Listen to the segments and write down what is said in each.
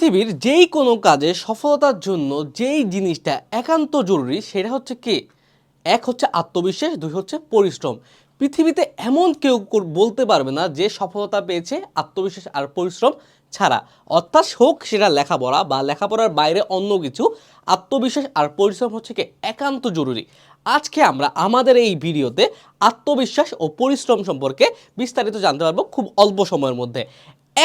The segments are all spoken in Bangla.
পৃথিবীর যেই কোনো কাজে সফলতার জন্য যেই জিনিসটা একান্ত জরুরি সেটা হচ্ছে কি? এক হচ্ছে আত্মবিশ্বাস, দুই হচ্ছে পরিশ্রম। পৃথিবীতে এমন কেউ বলতে পারবে না যে সফলতা পেয়েছে আত্মবিশ্বাস আর পরিশ্রম ছাড়া। অর্থাৎ হোক সেটা লেখাপড়া বা লেখাপড়ার বাইরে অন্য কিছু, আত্মবিশ্বাস আর পরিশ্রম হচ্ছে কি? একান্ত জরুরি। আজকে আমরা আমাদের এই ভিডিওতে আত্মবিশ্বাস ও পরিশ্রম সম্পর্কে বিস্তারিত জানতে পারব খুব অল্প সময়ের মধ্যে।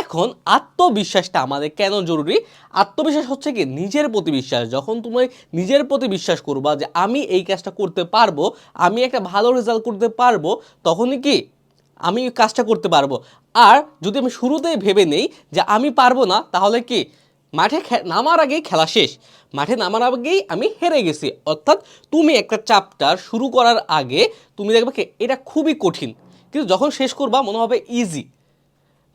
এখন আত্মবিশ্বাসটা আমাদের কেন জরুরি? আত্মবিশ্বাস হচ্ছে কি? নিজের প্রতি বিশ্বাস। যখন তুমি নিজের প্রতি বিশ্বাস করবা যে আমি এই কাজটা করতে পারব, আমি একটা ভালো রেজাল্ট করতে পারব, তখনই কি? আমি কাজটা করতে পারব। আর যদি আমি শুরুতেই ভেবে নেই যে আমি পারব না, তাহলে কি? মাঠে নামার আগেই খেলা শেষ। মাঠে নামার আগেই আমি হেরে গেছি। অর্থাৎ তুমি একটা চ্যাপ্টার শুরু করার আগে তুমি দেখবে এটা খুবই কঠিন। কিন্তু যখন শেষ করবা, মনে হবে ইজি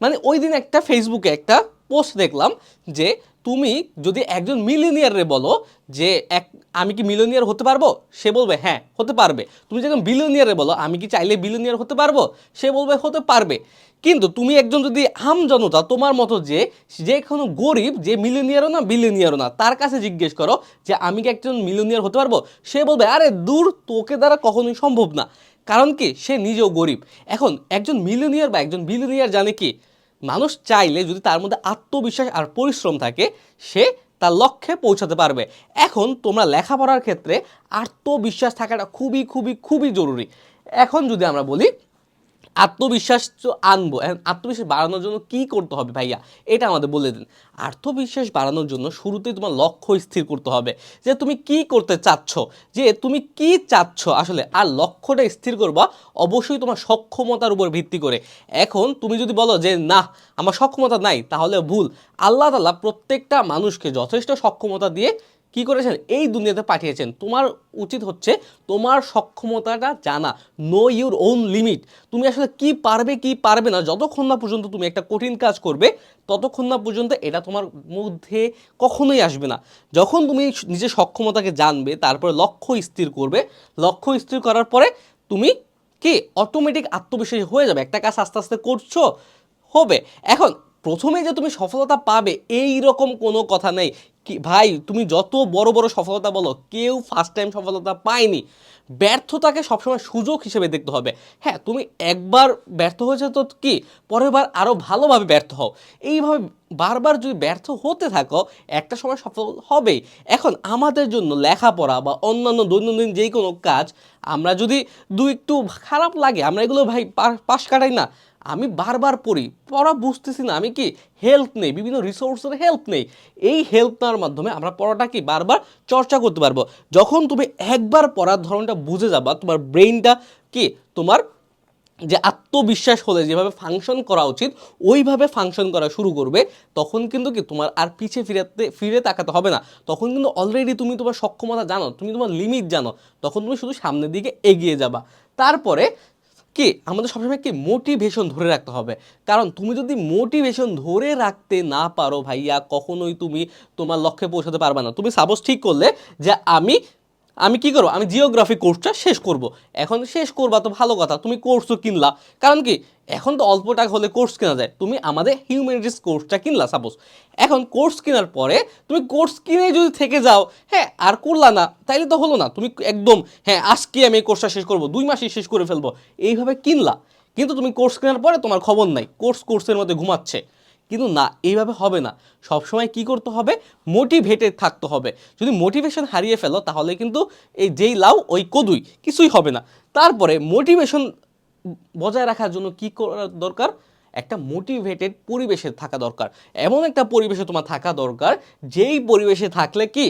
মানে ওই দিন একটা ফেসবুকে একটা পোস্ট দেখলাম যে তুমি যদি একজন মিলিনিয়ারে বলো যে এক, আমি কি মিলিনিয়ার হতে পারব? সে বলবে হ্যাঁ হতে পারবে। তুমি যখন বিলিয়নিয়ারে বলো, আমি কি চাইলে বিলিয়নিয়ার হতে পারব? সে বলবে, হতে পারবে। কিন্তু তুমি একজন যদি হাম জনতা, তোমার মতো যে যে কোনো গরিব, যে মিলিয়নিয়ারও না বিলিয়নিয়ারও না, তার কাছে জিজ্ঞেস করো যে, আমি কি একজন মিলিয়নিয়ার হতে পারব? সে বলবে, আরে, দূর, তোকে দ্বারা কখনোই সম্ভব না। কারণ কি? সে নিজেও গরিব। এখন একজন মিলিয়নিয়ার বা একজন বিলিয়নিয়ার জানে কি? মানুষ চাইলে যদি তার মধ্যে আত্মবিশ্বাস আর পরিশ্রম থাকে, সে তার লক্ষ্যে পৌঁছাতে পারবে। এখন তোমরা লেখাপড়ার ক্ষেত্রে আত্মবিশ্বাস থাকাটা খুবই খুবই খুবই জরুরি। এখন যদি আমরা বলি আত্মবিশ্বাস তো আনব। আত্মবিশ্বাস বাড়ানোর জন্য কি করতে হবে ভাইয়া? এটা আমাদের বলে দিন। আত্মবিশ্বাস বাড়ানোর জন্য শুরুতেই তোমার লক্ষ্য স্থির করতে হবে যে তুমি কি করতে চাচ্ছ। যে তুমি কি চাচ্ছ আসলে? আর লক্ষ্যটা স্থির করবা অবশ্যই তোমার সক্ষমতার উপর ভিত্তি করে। এখন তুমি যদি বলো যে, না, আমার সক্ষমতা নাই, তাহলে ভুল। আল্লাহ তাআলা প্রত্যেকটা মানুষকে যথেষ্ট সক্ষমতা দিয়ে কি করেছেন? এই দুনিয়াতে পাঠিয়েছেন। তোমার উচিত হচ্ছে তোমার সক্ষমতাটা জানা। নো ইউর ওন লিমিট তুমি আসলে কি পারবে কি পারবে না, যতক্ষণ না পর্যন্ত তুমি একটা কঠিন কাজ করবে, ততক্ষণ না পর্যন্ত এটা তোমার মধ্যে কখনোই আসবে না। যখন তুমি নিজের সক্ষমতাকে জানবে, তারপরে লক্ষ্য স্থির করবে, লক্ষ্য স্থির করার পরে তুমি কি? অটোমেটিক আত্মবিশ্বাসী হয়ে যাবে। একটা কাজ আস্তে আস্তে করছ, হবে। এখন প্রথমে যে তুমি সফলতা পাবে এই রকম কোনো কথা নেই। কি, ভাই, তুমি যত বড় বড় সফলতা বলো, কেউ ফার্স্ট টাইম সফলতা পায়নি। ব্যর্থতাকে সবসময় সুযোগ হিসেবে দেখতে হবে। হ্যাঁ তুমি একবার ব্যর্থ হয়েছে তো কি, পরের বার আরও ভালোভাবে ব্যর্থ হও। এইভাবে বারবার যদি ব্যর্থ হতে থাকো, একটা সময় সফল হবেই। এখন আমাদের জন্য লেখাপড়া বা অন্যান্য দৈনন্দিন যেই কোনো কাজ, আমরা যদি দু একটু খারাপ লাগে, আমরা এগুলো ভাই পাশ কাটাই না। আমি বারবার পড়ি। পড়া বুঝতেছি না, আমি কি হেল্প নেই? বিভিন্ন রিসোর্সের হেল্প নেই। এই হেল্প নেওয়ার মাধ্যমে আমরা পড়াটা কি বারবার চর্চা করতে পারব? যখন তুমি একবার পড়ার ধরনটা বুঝে যাবা, তোমার ব্রেইনটা কি? তোমার যে আত্মবিশ্বাস হলে যেভাবে ফাংশন করা উচিত, ওইভাবে ফাংশন করা শুরু করবে, তখন কিন্তু কি তোমার আর পিছে ফিরাতে, ফিরে তাকাতে হবে না। তখন কিন্তু অলরেডি তুমি তোমার সক্ষমতা জানো, তুমি তোমার লিমিট জানো, তখন তুমি শুধু সামনের দিকে এগিয়ে যাবা। তারপরে কি? আমাদের সবসময় কি মোটিভেশন ধরে রাখতে হবে? কারণ তুমি যদি মোটিভেশন ধরে রাখতে না পারো ভাইয়া, কখনোই তুমি তোমার লক্ষ্যে পৌঁছাতে পারবে না। তুমি সাপোজ ঠিক করলে যে আমি আমি কি করব? আমি জিওগ্রাফি কোর্সটা শেষ করব। এখন শেষ করবা তো ভালো কথা, তুমি কোর্সও কিনলা। কারণ কি? এখন তো অল্প টাকা হলে কোর্স কেনা যায়। তুমি আমাদের হিউম্যানিটিস কোর্সটা কিনলা সাপোজ এখন কোর্স কেনার পরে তুমি কোর্স কিনে যদি থেকে যাও হ্যাঁ আর করলা না, তাইলে তো হলো না। তুমি একদম হ্যাঁ আজকে আমি এই কোর্সটা শেষ করব, দুই মাসে শেষ করে ফেলব। এইভাবে কিনলা। কিন্তু তুমি কোর্স কেনার পরে তোমার খবর নাই। কোর্স কোর্সের মধ্যে ঘুমাচ্ছে। কিন্তু না, এইভাবে হবে না। সবসময় কি করতে হবে? মোটিভেটেড থাকতে হবে। যদি মোটিভেশন হারিয়ে ফেলো, তাহলে কিন্তু এই যেই লাউ, ওই কদুই কিছুই হবে না। তারপরে মোটিভেশন বজায় রাখার জন্য কি করা দরকার? একটা মোটিভেটেড পরিবেশে থাকা দরকার। এমন একটা পরিবেশে তোমার থাকা দরকার, যেই পরিবেশে থাকলে কি?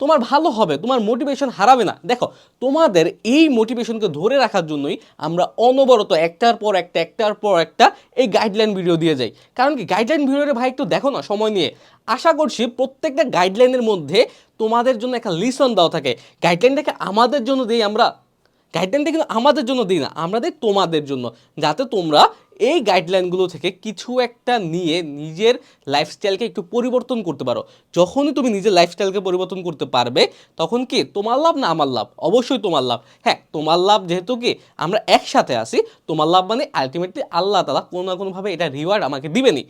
তোমার ভালো হবে, তোমার মোটিভেশন হারাবে না। দেখো, তোমাদের এই মোটিভেশনকে ধরে রাখার জন্যই আমরা অনবরত একটার পর একটা, একটার পর একটা এই গাইডলাইন ভিডিও দিয়ে যাই। কারণ কি গাইডলাইন ভিডিওরে ভাই একটু দেখো না, সময় নিয়ে। আশা করছি প্রত্যেকটা গাইডলাইনের মধ্যে তোমাদের জন্য একটা লিসন দেওয়া থাকে। গাইডলাইনটাকে আমাদের জন্য দিই আমরা গাইডলাইনটা কিন্তু আমাদের জন্য দিই না, আমরা তোমাদের জন্য। যাতে তোমরা এই গাইডলাইনগুলো থেকে কিছু একটা নিয়ে নিজের লাইফস্টাইলকে একটু পরিবর্তন করতে পারো। যখনই তুমি নিজের লাইফস্টাইলকে পরিবর্তন করতে পারবে, তখন কি তোমার লাভ না আমার লাভ? অবশ্যই তোমার লাভ। হ্যাঁ তোমার লাভ যেহেতু কি আমরা একসাথে আছি, তোমার লাভ মানে আলটিমেটলি আল্লাহ তালা কোনো না কোনোভাবে এটা রিওয়ার্ড আমাকে দিবেনি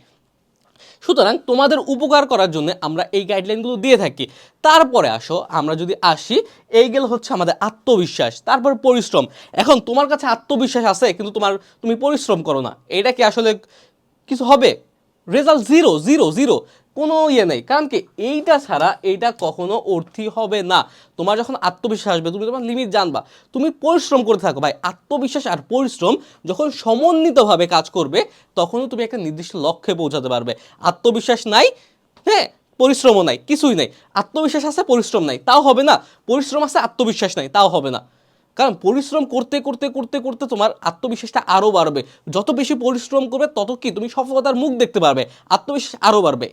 সুতরাং তোমাদের উপকার করার জন্য আমরা এই গাইডলাইনগুলো দিয়ে থাকি। তারপরে আসো, আমরা যদি আসি, এই গেল হচ্ছে আমাদের আত্মবিশ্বাস, তারপর পরিশ্রম। এখন তোমার কাছে আত্মবিশ্বাস আছে, কিন্তু তোমার, তুমি পরিশ্রম করো না। এটা কি আসলে কিছু হবে? রেজাল্ট জিরো জিরো জিরো কোনো ইয়ে নেই। কারণ কি? এইটা ছাড়া এইটা কখনো অর্থী হবে না। তোমার যখন আত্মবিশ্বাস আসবে, তুমি তোমার লিমিট জানবা। তুমি পরিশ্রম করে থাকো ভাই। আত্মবিশ্বাস আর পরিশ্রম যখন সমন্বিতভাবে কাজ করবে, তখনও তুমি একটা নির্দিষ্ট লক্ষ্যে পৌঁছাতে পারবে। আত্মবিশ্বাস নাই হ্যাঁ পরিশ্রমও নাই, কিছুই নাই। আত্মবিশ্বাস আছে, পরিশ্রম নাই, তাও হবে না। পরিশ্রম আছে, আত্মবিশ্বাস নাই, তাও হবে না। কারণ পরিশ্রম করতে করতে করতে করতে তোমার আত্মবিশ্বাসটা আরও বাড়বে। যত বেশি পরিশ্রম করবে, তত কি? তুমি সফলতার মুখ দেখতে পারবে। আত্মবিশ্বাস আরও বাড়বে।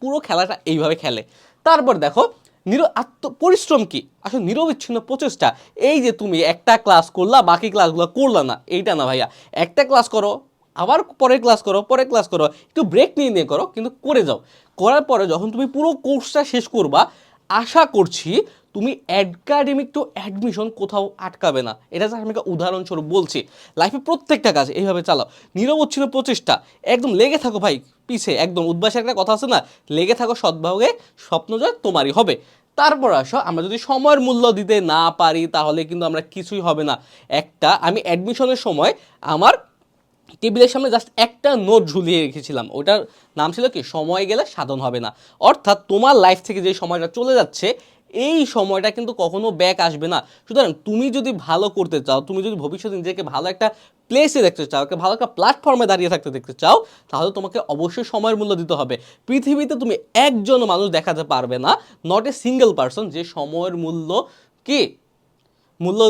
পুরো খেলাটা এইভাবে খেলে। তারপর দেখো, নির আত্ম পরিশ্রম কী? আসলে নিরবিচ্ছিন্ন প্রচেষ্টা। এই যে তুমি একটা ক্লাস করলা, বাকি ক্লাসগুলো করলা না, এইটা না ভাইয়া। একটা ক্লাস করো, আবার পরের ক্লাস করো, পরের ক্লাস করো, একটু ব্রেক নিয়ে নিয়ে করো, কিন্তু করে যাও। করার পরে যখন তুমি পুরো কোর্সটা শেষ করবা, আশা করছি তুমি অ্যাকাডেমিক টু অ্যাডমিশন কোথাও আটকাবে না। এটা জাস্ট আমি উদাহরণস্বরূপ বলছি। লাইফে প্রত্যেকটা কাজ এইভাবে চালাও। নিরবচ্ছিন্ন প্রচেষ্টা। একদম লেগে থাকো ভাই, পিছে, একদম উদ্বাসের একটা কথা আছে না? লেগে থাকো সদ্ভাবে স্বপ্ন জয় তোমারই হবে। তারপর আসো, আমরা যদি সময়ের মূল্য দিতে না পারি, তাহলে কিন্তু আমরা কিছুই হবে না। একটা, আমি অ্যাডমিশনের সময় আমার টেবিলের সামনে জাস্ট একটা নোট ঝুলিয়ে রেখেছিলাম। ওটার নাম ছিল কি? সময় গেলে সাধন হবে না। অর্থাৎ তোমার লাইফ থেকে যে সময়টা চলে যাচ্ছে এই সময়টা কিন্তু কখনো ব্যাক আসবে না। সুতরাং তুমি যদি ভালো করতে চাও, তুমি যদি ভবিষ্যতে নিজেকে ভালো একটা প্লেসে দেখতে চাও ভালো একটা প্ল্যাটফর্মে দাঁড়িয়ে থাকতে দেখতে চাও, তাহলে তোমাকে অবশ্যই সময়ের মূল্য দিতে হবে। পৃথিবীতে তুমি একজন মানুষ দেখাতে পারবে না নট এ সিঙ্গেল পারসন যে সময়ের মূল্য কি? মূল্য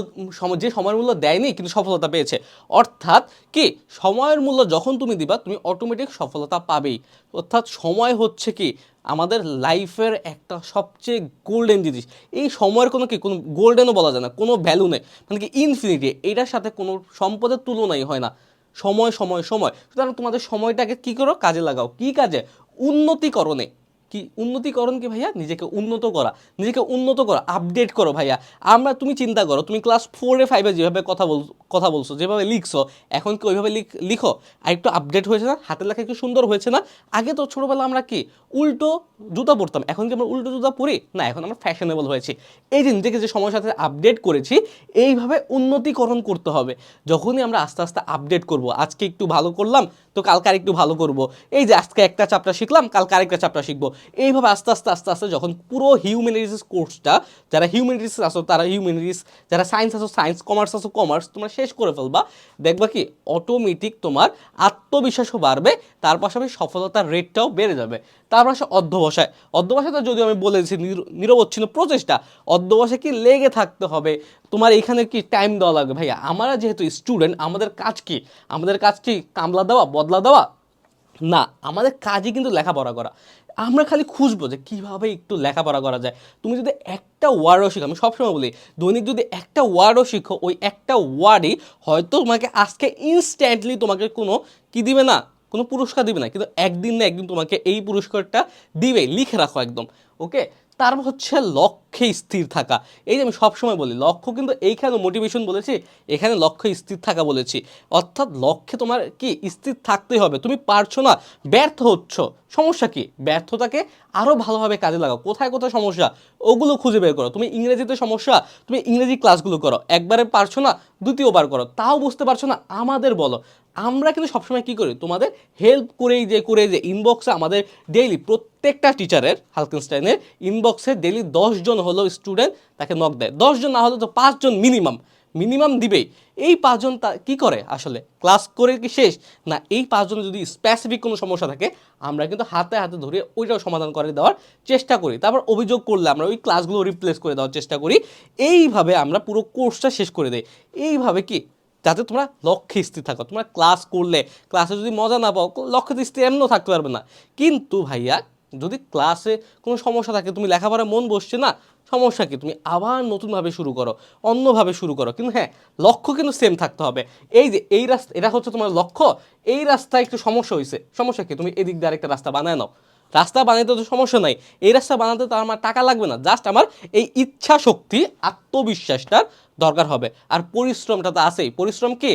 যে সময়ের মূল্য দেয়নি, কিন্তু সফলতা পেয়েছে। অর্থাৎ কি? সময়ের মূল্য যখন তুমি দিবা, তুমি অটোমেটিক সফলতা পাবেই। অর্থাৎ সময় হচ্ছে কি? আমাদের লাইফের একটা সবচেয়ে গোল্ডেন জিনিস। এই সময়ের কোনো কি? কোনো গোল্ডেনও বলা যায় না, কোনো ভ্যালু নেই। মানে কি? ইনফিনিটি এটার সাথে কোনো সম্পদের তুলনাই হয় না। সময় সময় সময়। সুতরাং তোমাদের সময়টাকে কি করো? কাজে লাগাও। কি কাজে? উন্নতিকরণে। কি উন্নতিকরণ কি ভাইয়া? নিজেকে উন্নত করা। নিজেকে উন্নত করা আপডেট করো ভাইয়া। আমরা তুমি চিন্তা করো, তুমি ক্লাস ফোরে ফাইভে যেভাবে কথা বল, কথা বলছো, যেভাবে লিখছো, এখন কি ওইভাবে লিখ, লিখো? আর একটু আপডেট হয়েছে না? হাতের লেখা একটু সুন্দর হয়েছে না? আগে তো ছোটোবেলা আমরা কি, উল্টো জুতা পরতাম। এখন কি আমরা উল্টো জুতা পরি? না, এখন আমরা ফ্যাশনেবল হয়েছি। এই যে নিজেকে যে সময়ের সাথে আপডেট করেছি, এইভাবে উন্নতিকরণ করতে হবে। যখনই আমরা আস্তে আস্তে আপডেট করব, আজকে একটু ভালো করলাম তো কালকে আর একটু ভালো করব। এই যে আজকে একটা চাপটা শিখলাম, কালকে আরেকটা চাপটা শিখব। এইভাবে আস্তে আস্তে আস্তে আস্তে যখন পুরো হিউম্যানিটিস কোর্সটা যারা হিউম্যানিটিস আসো তারা হিউম্যানিটিস যারা সায়েন্স আসো সায়েন্স কমার্স আসো কমার্স তোমরা শেষ করে ফেলবা। দেখবা কি অটোমেটিক তোমার আত্মবিশ্বাসও বাড়বে, তার পাশাপাশি সফলতার রেটটাও বেড়ে যাবে। তারপর আসে অধ্যবসায়। অধ্যবসায়টা যদিও আমি বলেছি নির- নিরবচ্ছিন্ন প্রচেষ্টা, অধ্যবসায় কি লেগে থাকতে হবে তোমার এখানে কি টাইম দেওয়া লাগবে? ভাইয়া, আমরা যেহেতু স্টুডেন্ট আমাদের কাজ কি? আমাদের কাজ কি কামলা দেওয়া, বদলা দেওয়া? না, আমাদের কাজই কিন্তু লেখাপড়া করা। আমরা খালি খুঁজবো যে কীভাবে একটু লেখাপড়া করা যায়। তুমি যদি একটা ওয়ার্ডও শিখো, আমি সবসময় বলি, দৈনিক যদি একটা ওয়ার্ডও শিখো, ওই একটা ওয়ার্ডই হয়তো তোমাকে আজকে ইনস্ট্যান্টলি তোমাকে কোনো কি দিবে না? কোনো পুরস্কার দিবে না, কিন্তু একদিন না একদিন তোমাকে এই পুরস্কারটা দিবে, লিখে রাখো একদম ওকে তারপর হচ্ছে লক্ষ্যে স্থির থাকা। এই যে আমি সবসময় বলি, লক্ষ্য কিন্তু এইখানে মোটিভেশন বলেছি, এখানে লক্ষ্যে স্থির থাকা বলেছি। অর্থাৎ লক্ষ্যে তোমার কি স্থির থাকতেই হবে, তুমি পারছ না, ব্যর্থ হচ্ছ। সমস্যা কি? ব্যর্থতাকে আরও ভালোভাবে কাজে লাগাও। কোথায় কোথায় সমস্যা? ওগুলো খুঁজে বের করো। তুমি ইংরেজিতে সমস্যা, তুমি ইংরেজি ক্লাসগুলো করো। একবারে পারছ না, দ্বিতীয়বার করো। তাও বুঝতে পারছ না, আমাদের বলো। আমরা কিন্তু সবসময় কি করি? তোমাদের হেল্প করেই যে, করে যে ইনবক্সে আমাদের ডেইলি প্রত্যেকটা টিচারের হালকেনস্টাইনের ইনবক্সে ডেইলি দশজন হলো স্টুডেন্ট তাকে নক দেয়। দশজন না হলে তো পাঁচজন মিনিমাম মিনিমাম দিবেই। এই পাঁচজন তা কী করে আসলে? ক্লাস করে কি শেষ? না, এই পাঁচজন যদি স্পেসিফিক কোনো সমস্যা থাকে, আমরা কিন্তু হাতে হাতে ধরে ওইটাও সমাধান করে দেওয়ার চেষ্টা করি। তারপর অভিযোগ করলে আমরা ওই ক্লাসগুলো রিপ্লেস করে দেওয়ার চেষ্টা করি। এইভাবে আমরা পুরো কোর্সটা শেষ করে দিই। এইভাবে কি? যাতে তোমরা লক্ষ্যে স্থির থাকো। তোমরা ক্লাস করলে ক্লাসে যদি মজা না পাও লক্ষ্যে স্থির এমনও থাকতে পারবে না। কিন্তু ভাইয়া, যদি ক্লাসে কোনো সমস্যা থাকে, তুমি লেখাপড়ায় মন বসছে না, সমস্যা কি? তুমি আবার নতুনভাবে শুরু করো, অন্যভাবে শুরু করো। কিন্তু হ্যাঁ লক্ষ্য কিন্তু সেম থাকতে হবে। এই যে এই রাস্তা এটা হচ্ছে তোমার লক্ষ্য, এই রাস্তায় একটু সমস্যা হয়েছে সমস্যা কি? তুমি এদিক দিয়ে আরেকটা রাস্তা বানায় নাও। রাস্তা বানাইতে তো সমস্যা নাই। এই রাস্তা বানাতে তো আমার টাকা লাগবে না। জাস্ট আমার এই ইচ্ছা শক্তি আত্মবিশ্বাসটার দরকার হবে। আর পরিশ্রমটা তো আছেই। পরিশ্রম কি?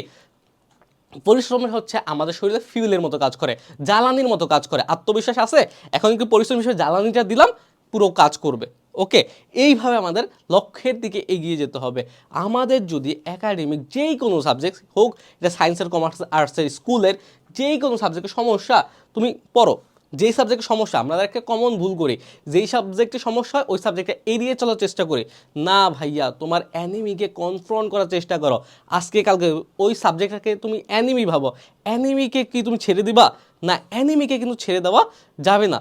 পরিশ্রমের হচ্ছে আমাদের শরীরে ফিউলের মতো কাজ করে, জ্বালানির মতো কাজ করে। আত্মবিশ্বাস আছে? এখন কি পরিশ্রম হিসেবে জ্বালানিটা দিলাম? পুরো কাজ করবে। ওকে? এইভাবে আমাদের লক্ষ্যের দিকে এগিয়ে যেতে হবে। আমাদের যদি একাডেমিক যেই কোনো সাবজেক্ট হোক, এটা সায়েন্সের কমার্স আর্টসের স্কুলের যেই কোনো সাবজেক্টের সমস্যা তুমি পড়ো। যেই সাবজেক্টের সমস্যা আমরা একটা কমন ভুল করি, যেই সাবজেক্টে সমস্যা হয় ওই সাবজেক্টে এড়িয়ে চলার চেষ্টা করি। না ভাইয়া, তোমার অ্যানিমিকে কনফ্রন্ট করার চেষ্টা করো। আজকে, কালকে ওই সাবজেক্টটাকে তুমি অ্যানিমি ভাবো। অ্যানিমিকে কি তুমি ছেড়ে দিবা? না অ্যানিমিকে কিন্তু ছেড়ে দেওয়া যাবে না।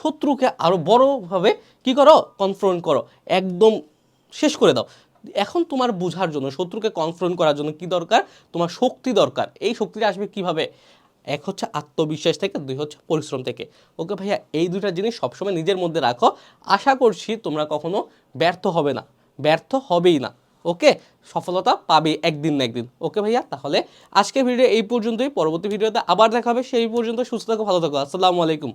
শত্রুকে আরও বড়োভাবে কি করো? কনফ্রন্ট করো। একদম শেষ করে দাও। এখন তোমার বোঝার জন্য, শত্রুকে কনফ্রন্ট করার জন্য কি দরকার? তোমার শক্তি দরকার। এই শক্তিটা আসবে কীভাবে? এক হচ্ছে আত্মবিশ্বাস থেকে, দুই হচ্ছে পরিশ্রম থেকে। ওকে ভাইয়া, এই দুইটা জিনিস সবসময় নিজের মধ্যে রাখো। আশা করছি তোমরা কখনো ব্যর্থ হবে না। ব্যর্থ হবেই না। ওকে? সফলতা পাবে একদিন না একদিন। ওকে ভাইয়া? তাহলে আজকে ভিডিও এই পর্যন্তই। পরবর্তী ভিডিওতে আবার দেখা হবে। সেই পর্যন্ত সুস্থ থাকো, ভালো থাকো। আসসালামু আলাইকুম।